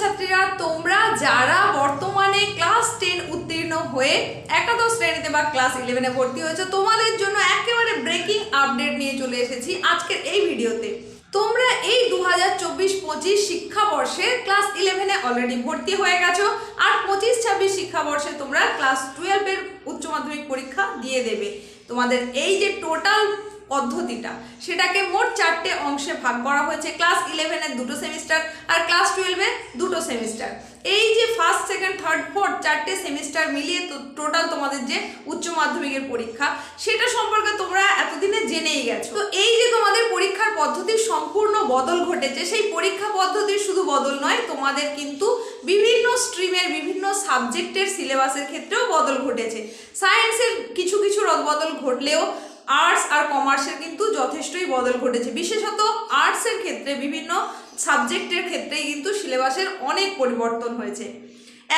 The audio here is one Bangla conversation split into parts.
ছাত্রছাত্রীরা তোমরা যারা বর্তমানে ক্লাস টেন উত্তীর্ণ হয়ে একাদশ শ্রেণীতে বা ক্লাস ইলেভেনে ভর্তি হয়েছে, তোমাদের জন্য একেবারে ব্রেকিং আপডেট নিয়ে চলে এসেছি আজকের এই ভিডিওতে। তোমরা এই দু হাজার চব্বিশ পঁচিশ শিক্ষাবর্ষে ক্লাস ইলেভেনে অলরেডি ভর্তি হয়ে গেছো, আর পঁচিশ ছাব্বিশ শিক্ষাবর্ষে তোমরা ক্লাস টুয়েলভের উচ্চ মাধ্যমিক পরীক্ষা দিয়ে দেবে। তোমাদের এই যে টোটাল পদ্ধতিটা। সেটাকে মোট চারটে অংশে ভাগ করা হয়েছে। ক্লাস ইলেভেনের দুটো সেমিস্টার আর ক্লাস টুয়েলভের দুটো সেমিস্টার। এই যে ফার্স্ট সেকেন্ড থার্ড ফোর্থ চারটে সেমিস্টার মিলিয়ে তো টোটাল তোমাদের যে উচ্চ মাধ্যমিকের পরীক্ষা, সেটা সম্পর্কে তোমরা এতদিনে জেনেই গেছো। তো এই যে তোমাদের পরীক্ষার পদ্ধতির সম্পূর্ণ বদল ঘটেছে, সেই পরীক্ষা পদ্ধতির শুধু বদল নয়, তোমাদের কিন্তু বিভিন্ন স্ট্রিমের, বিভিন্ন সাবজেক্টের সিলেবাসের ক্ষেত্রেও বদল ঘটেছে। সায়েন্সের কিছু কিছু রদবদল ঘটলেও আর্টস আর কমার্সের কিন্তু যথেষ্টই বদল ঘটেছে। বিশেষত আর্টসের ক্ষেত্রে, বিভিন্ন সাবজেক্টের ক্ষেত্রে কিন্তু সিলেবাসের অনেক পরিবর্তন হয়েছে।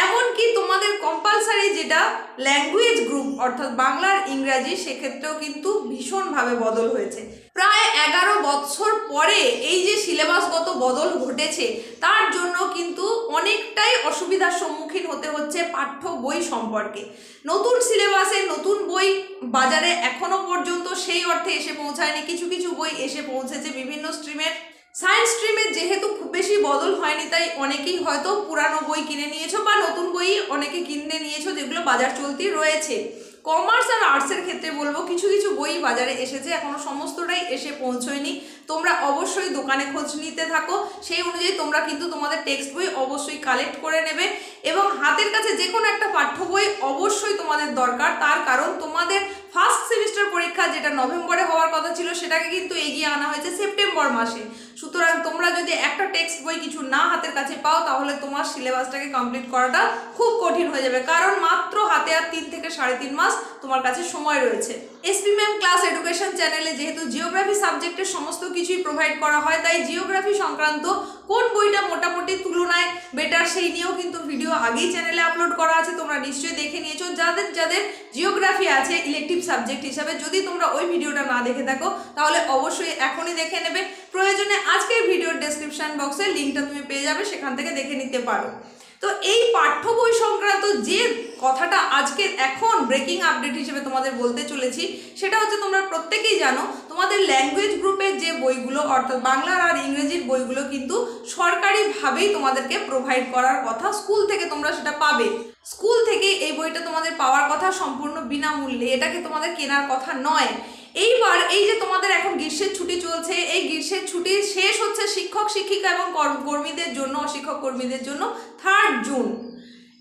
এমনকি তোমাদের কম্পালসারি যেটা ল্যাঙ্গুয়েজ গ্রুপ অর্থাৎ বাংলার ইংরাজি, সেক্ষেত্রেও কিন্তু ভীষণভাবে বদল হয়েছে। প্রায় এগারো বছর পরে এই যে সিলেবাসগত বদল ঘটেছে, তার জন্য কিন্তু অসুবিধার সম্মুখীন হতে হচ্ছে পাঠ্য বই সম্পর্কে। নতুন সিলেবাসে নতুন বই বাজারে এখনও পর্যন্ত সেই অর্থে এসে পৌঁছায়নি। কিছু কিছু বই এসে পৌঁছেছে বিভিন্ন স্ট্রিমের। সায়েন্স স্ট্রিমে যেহেতু খুব বেশি বদল হয়নি, তাই অনেকেই হয়তো পুরানো বই কিনে নিয়েছো বা নতুন বই অনেকে কিনে নিয়েছো যেগুলো বাজার চলতি রয়েছে। কমার্স আর আর্টসের ক্ষেত্রে বলব, কিছু কিছু বই বাজারে এসেছে এখনও সমস্তটাই এসে পৌঁছয়নি। তোমরা অবশ্যই দোকানে খোঁজ নিতে থাকো, সেই অনুযায়ী তোমরা কিন্তু তোমাদের টেক্সট বই অবশ্যই কালেক্ট করে নেবে এবং হাতের কাছে যে কোনো একটা পাঠ্য বই অবশ্যই তোমাদের দরকার, তার কারণ তোমাদের ফার্স্ট সেমিস্টার পরীক্ষা যেটা নভেম্বরে হওয়ার কথা ছিল, সেটাকে কিন্তু এগিয়ে আনা হয়েছে সেপ্টেম্বর মাসে। সুতরাং তোমরা যদি একটা টেক্সট বই কিছু না হাতের কাছে পাও, তাহলে তোমার সিলেবাসটাকে কমপ্লিট করাটা খুব কঠিন হয়ে যাবে। কারণ মাত্র হাতে আর তিন থেকে সাড়ে তিন মাস তোমার কাছে সময় রয়েছে। এসপি ম্যাম ক্লাস এডুকেশন চ্যানেলে যেহেতু জিওগ্রাফি সাবজেক্টের সমস্ত কিছুই প্রোভাইড করা হয়, তাই জিওগ্রাফি সংক্রান্ত কোন বইটা মোটামুটি তুলনায় বেটার সেই নিয়েও কিন্তু ভিডিও আগেই চ্যানেলে আপলোড করা আছে। তোমরা নিশ্চয়ই দেখে নিয়েছো। যাদের যাদের জিওগ্রাফি আছে ইলেকটিভ সাবজেক্ট হিসাবে যদি তোমরা ওই ভিডিওটা না দেখে থাকো, তাহলে অবশ্যই এখনই দেখে নেবে। প্রয়োজনে আজকের ভিডিওর ডেসক্রিপশান বক্সে লিঙ্কটা তুমি পেয়ে যাবে, সেখান থেকে দেখে নিতে পারো। তো এই পাঠ্য বই সংক্রান্ত যে কথাটা আজকে এখন ব্রেকিং আপডেট হিসেবে তোমাদের বলতে চলেছি, সেটা হচ্ছে তোমরা প্রত্যেকেই জানো, তোমাদের ল্যাঙ্গুয়েজ গ্রুপের যে বইগুলো, অর্থাৎ বাংলার আর ইংরেজির বইগুলো কিন্তু সরকারিভাবেই তোমাদেরকে প্রোভাইড করার কথা স্কুল থেকে তোমরা সেটা পাবে। স্কুল থেকে এই বইটা তোমাদের পাওয়ার কথা সম্পূর্ণ বিনামূল্যে, এটাকে তোমাদের কেনার কথা নয়। এইবার এই যে তোমাদের এখন গ্রীষ্মের ছুটি চলছে, এই গ্রীষ্মের ছুটি শেষ হচ্ছে শিক্ষক, শিক্ষিকা এবং কর্ম- কর্মীদের জন্য, অশিক্ষক কর্মীদের জন্য থার্ড জুন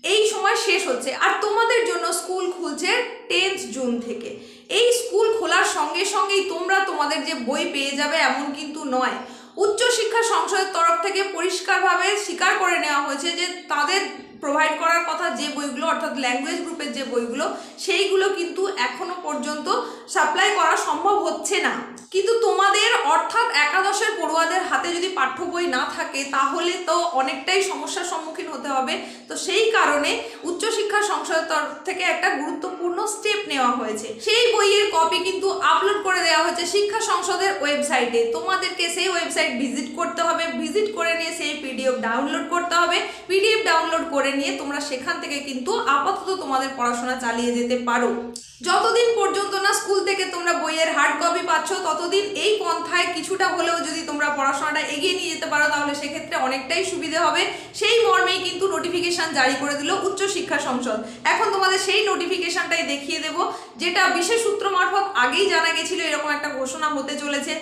এই সময় শেষ হচ্ছে। আর তোমাদের জন্য স্কুল খুলছে টেন্থ জুন থেকে। এই স্কুল খোলার সঙ্গে সঙ্গেই তোমরা তোমাদের যে বই পেয়ে যাবে এমন কিন্তু নয়। উচ্চশিক্ষা সংসদের তরফ থেকে পরিষ্কারভাবে স্বীকার করে নেওয়া হয়েছে যে তাদের প্রোভাইড কথা যে বইগুলো, অর্থাৎ ল্যাঙ্গুয়েজ গ্রুপের যে বইগুলো, সেইগুলো কিন্তু এখনও পর্যন্ত সাপ্লাই করা সম্ভব হচ্ছে না। কিন্তু তোমাদের অর্থাৎ একাদশের পড়ুয়াদের হাতে যদি পাঠ্য বই না থাকে, তাহলে তো অনেকটাই সমস্যার সম্মুখীন হতে হবে। তো সেই কারণে উচ্চশিক্ষা সংসদের তরফ থেকে একটা গুরুত্বপূর্ণ স্টেপ নেওয়া হয়েছে। সেই বইয়ের কপি কিন্তু আপলোড করে দেওয়া হয়েছে শিক্ষা সংসদের ওয়েবসাইটে তোমাদেরকে সেই ওয়েবসাইট ভিজিট করতে হবে। ভিজিট করে নিয়ে সেই পিডিএফ ডাউনলোড করতে হবে। পিডিএফ ডাউনলোড করে নিয়ে তোমরা সেখান থেকে কিন্তু আপাতত তোমাদের পড়াশোনা চালিয়ে যেতে পারো। যতদিন পর্যন্ত না স্কুল থেকে তোমরা বইয়ের হার্ড কপি পাচ্ছ, ততদিন এই পন্থায় কিছুটা হলেও যদি তোমরা পড়াশোনাটা এগিয়ে নিয়ে যেতে পারো, তাহলে সেক্ষেত্রে অনেকটাই সুবিধে হবে। সেই মর্মেই কিন্তু নোটিফিকেশন জারি করে দিল উচ্চশিক্ষা সংসদ। এখন তোমাদের সেই নোটিফিকেশনটাই দেখিয়ে দেব, যেটা বিশেষ সূত্র মারফত আগেই জানা গেছিল, এরকম একটা ঘোষণা হতে চলেছে।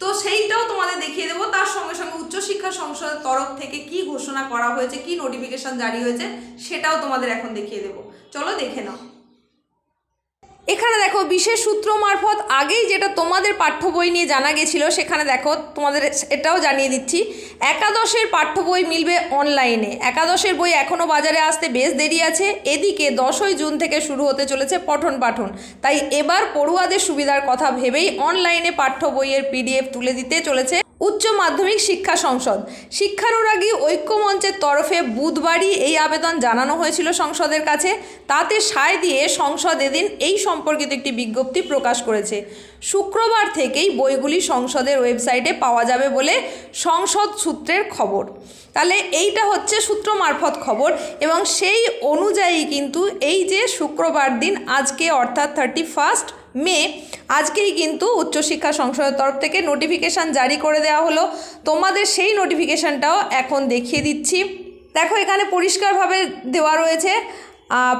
তো সেইটাও তোমাদের দেখিয়ে দেবো, তার সঙ্গে সঙ্গে উচ্চশিক্ষা সংসদের তরফ থেকে কি ঘোষণা করা হয়েছে, কি নোটিফিকেশন জারি হয়েছে, সেটাও তোমাদের এখন দেখিয়ে দেবো। চলো দেখে নাও। এখানে দেখো বিশেষ সূত্র মারফত আগেই যেটা তোমাদের পাঠ্য বই নিয়ে জানা গেছিল, সেখানে দেখো তোমাদের এটাও জানিয়ে দিচ্ছি। একাদশের পাঠ্য বই মিলবে অনলাইনে। একাদশের বই এখনও বাজারে আসতে বেশ দেরি আছে। এদিকে দশই জুন থেকে শুরু হতে চলেছে পঠন পাঠন। তাই এবার পড়ুয়াদের সুবিধার কথা ভেবেই অনলাইনে পাঠ্য বইয়ের পিডিএফ তুলে দিতে চলেছে উচ্চ মাধ্যমিক শিক্ষা সংসদ। শিক্ষানুরাগী ঐক্যমঞ্চের তরফে বুধবারই এই আবেদন জানানো হয়েছিল সংসদের কাছে। তাতে সায় দিয়ে সংসদ এদিন এই সম্পর্কিত একটি বিজ্ঞপ্তি প্রকাশ করেছে। শুক্রবার থেকেই বইগুলি সংসদের ওয়েবসাইটে পাওয়া যাবে বলে সংসদ সূত্রের খবর। তাহলে এইটা হচ্ছে সূত্র মারফত খবর এবং সেই অনুযায়ী কিন্তু এই যে শুক্রবার দিন, আজকে অর্থাৎ থার্টি ফার্স্ট মে, আজকেই কিন্তু উচ্চশিক্ষা সংসদের তরফ থেকে নোটিফিকেশান জারি করে দেওয়া হলো। তোমাদের সেই নোটিফিকেশানটাও এখন দেখিয়ে দিচ্ছি। দেখো, এখানে পরিষ্কারভাবে দেওয়া রয়েছে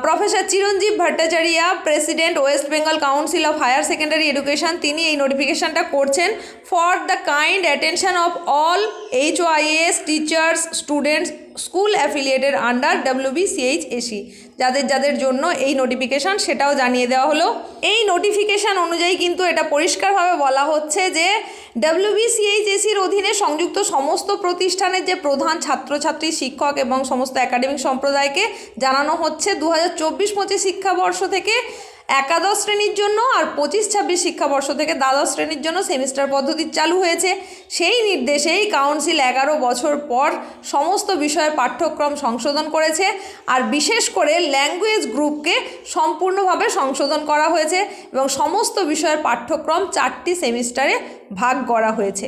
professor Chiranjib Bhattacharya president West Bengal council of higher secondary education তিনি এই নোটিফিকেশানটা করছেন for the kind attention of all H OIs teachers students school affiliated under WBCH SE যাদের যাদের জন্য এই নোটিফিকেশান সেটাও জানিয়ে দেওয়া হলো। এই নোটিফিকেশান অনুযায়ী কিন্তু এটা পরিষ্কারভাবে বলা হচ্ছে যে ডাব্লিউবিসিএইচএসির অধীনে সংযুক্ত সমস্ত প্রতিষ্ঠানের যে প্রধান ছাত্রছাত্রী, শিক্ষক এবং সমস্ত একাডেমিক সম্প্রদায়কে জানানো হচ্ছে দু হাজার চব্বিশ পঁচিশ শিক্ষাবর্ষ থেকে একাদশ শ্রেণির জন্য আর পঁচিশ ছাব্বিশ শিক্ষাবর্ষ থেকে দ্বাদশ শ্রেণির জন্য সেমিস্টার পদ্ধতি চালু হয়েছে। সেই নির্দেশেই কাউন্সিল এগারো বছর পর সমস্ত বিষয়ের পাঠ্যক্রম সংশোধন করেছে আর বিশেষ করে ল্যাঙ্গুয়েজ গ্রুপকে সম্পূর্ণভাবে সংশোধন করা হয়েছে এবং সমস্ত বিষয়ের পাঠ্যক্রম চারটি সেমিস্টারে ভাগ করা হয়েছে।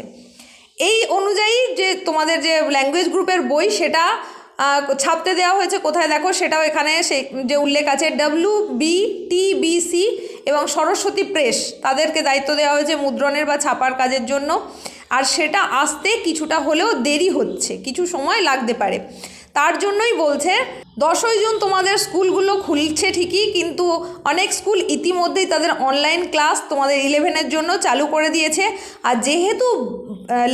এই অনুযায়ী যে তোমাদের যে ল্যাঙ্গুয়েজ গ্রুপের বই সেটা ছাপতে দেওয়া হয়েছে। কোথায় দেখো সেটাও এখানে সে যে উল্লেখ আছে W B T B C এবং সরস্বতী প্রেস। তাদেরকে দায়িত্ব দেওয়া হয়েছে মুদ্রণের বা ছাপার কাজের জন্য। আর সেটা আসতে কিছুটা হলেও দেরি হচ্ছে। কিছু সময় লাগতে পারে। তার জন্যই বলছে, দশই জুন তোমাদের স্কুলগুলো খুলছে ঠিকই, কিন্তু অনেক স্কুল ইতিমধ্যেই তাদের অনলাইন ক্লাস তোমাদের ইলেভেনের জন্য চালু করে দিয়েছে। আর যেহেতু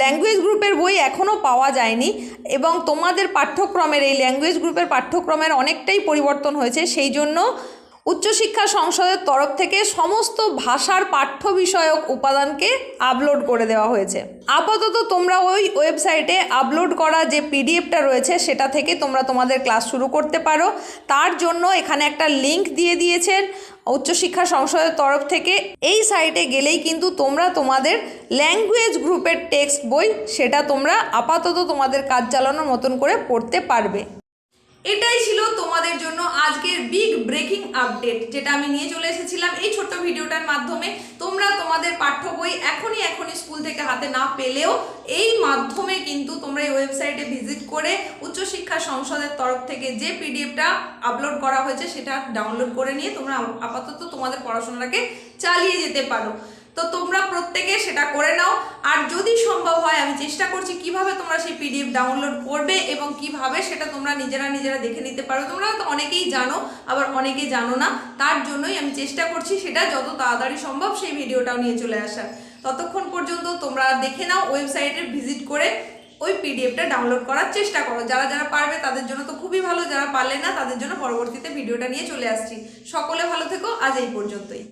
ল্যাঙ্গুয়েজ গ্রুপের বই এখনও পাওয়া যায়নি এবং তোমাদের পাঠ্যক্রমের এই ল্যাঙ্গুয়েজ গ্রুপের পাঠ্যক্রমের অনেকটাই পরিবর্তন হয়েছে, সেই জন্য উচ্চশিক্ষা সংসদের তরফ থেকে সমস্ত ভাষার পাঠ্য বিষয়ক উপাদানকে আপলোড করে দেওয়া হয়েছে। আপাতত তোমরা ওই ওয়েবসাইটে আপলোড করা যে পিডিএফটা রয়েছে, সেটা থেকে তোমরা তোমাদের ক্লাস শুরু করতে পারো। তার জন্য এখানে একটা লিংক দিয়ে দিয়েছেন উচ্চশিক্ষা সংসদের তরফ থেকে। এই সাইটে গেলেই কিন্তু তোমরা তোমাদের ল্যাঙ্গুয়েজ গ্রুপের টেক্সট বই, সেটা তোমরা আপাতত তোমাদের কাজ চালানোর মতন করে পড়তে পারবে। এটাই ছিল তোমাদের জন্য আজকের বিগ ব্রেকিং আপডেট যেটা আমি নিয়ে চলে এসেছিলাম এই ছোট্ট ভিডিওটার মাধ্যমে। তোমরা তোমাদের পাঠ্য বই এখনই এখনই স্কুল থেকে হাতে না পেলেও এই মাধ্যমে কিন্তু তোমরা এই ওয়েবসাইটে ভিজিট করে উচ্চশিক্ষা সংসদের তরফ থেকে যে পিডিএফটা আপলোড করা হয়েছে সেটা ডাউনলোড করে নিয়ে তোমরা আপাতত তোমাদের পড়াশোনাটাকে চালিয়ে যেতে পারো। তো তোমরা প্রত্যেকে সেটা করে নাও। আর যদি সম্ভব হয়, আমি চেষ্টা করছি কীভাবে তোমরা সেই পিডিএফ ডাউনলোড করবে এবং কীভাবে সেটা তোমরা নিজেরা নিজেরা দেখে নিতে পারো। তোমরা তো অনেকেই জানো, আবার অনেকেই জানো না। তার জন্যই আমি চেষ্টা করছি সেটা যত তাড়াতাড়ি সম্ভব সেই ভিডিওটাও নিয়ে চলে আসার। ততক্ষণ পর্যন্ত তোমরা দেখে নাও ওয়েবসাইটে ভিজিট করে ওই পিডিএফটা ডাউনলোড করার চেষ্টা করো। যারা যারা পারবে তাদের জন্য তো খুবই ভালো, যারা পারলে না তাদের জন্য পরবর্তীতে ভিডিওটা নিয়ে চলে আসছি। সকলে ভালো থেকো, আজ এই পর্যন্তই।